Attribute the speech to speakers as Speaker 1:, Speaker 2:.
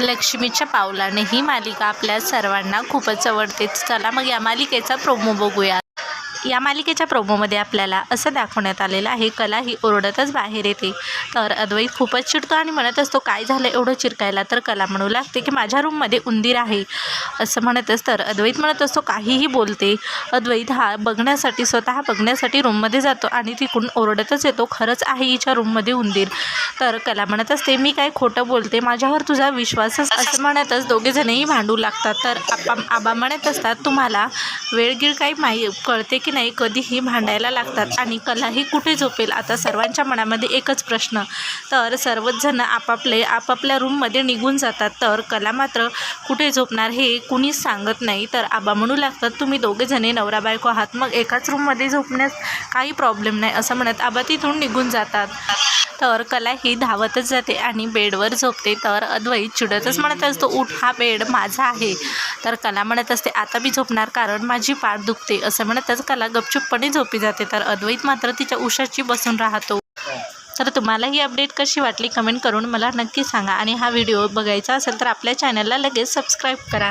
Speaker 1: लक्ष्मीच्या पावलाने ही मालिका आपल्या सर्वांना खूपच आवडते. चला मग या मालिकेचा प्रोमो बघूया. या मालिकेच्या प्रोमोमध्ये आपल्याला असं दाखवण्यात आलेलं आहे कला ही ओरडतच बाहेर येते. तर अद्वैत खूपच चिडतो आणि म्हणत असतो काय झालं एवढं चिरकायला? तर कला म्हणू लागते की माझ्या रूममध्ये उंदीर आहे. असं म्हणतच तर अद्वैत म्हणत असतो काहीही बोलते. अद्वैत हा बघण्यासाठी स्वतः बघण्यासाठी रूममध्ये जातो आणि तिकडून ओरडतच येतो खरंच आहे हिच्या रूममध्ये उंदीर. तर कला म्हणत असते मी काय खोटं बोलते? माझ्यावर तुझा विश्वासच असं म्हणतच दोघेजणही भांडू लागतात. तर आपा आबा म्हणत असतात तुम्हाला वेळगीळ काही माही कळते की नाही कधीही भांडायला लागतात आणि कलाही कुठे झोपेल? आता सर्वांच्या मनामध्ये एकच प्रश्न. तर सर्वच जण आपापले आपापल्या रूममध्ये निघून जातात. तर कला मात्र कुठे झोपणार हे कुणीच सांगत नाही. तर आबा म्हणू लागतात तुम्ही दोघेजणे नवरा बायको आहात. मग एकाच रूममध्ये झोपण्यास काही प्रॉब्लेम नाही असं म्हणत आबा तिथून निघून जातात. तर कला ही धावतच जाते आणि बेडवर झोपते तर अद्वैत चिडतच म्हणत असतो उठ हा बेड माझा आहे. तर कला म्हणत असते आता मी झोपणार कारण माझी पाठ दुखते. असं म्हणतच कला गपचूपपणे झोपी जाते. तर अद्वैत मात्र तिच्या उशाची बसून राहतो. तर तुम्हाला ही अपडेट कशी वाटली कमेंट करून मला नक्की सांगा. आणि हा व्हिडिओ बघायचा असेल तर आपल्या चॅनलला लगेच सबस्क्राईब करा.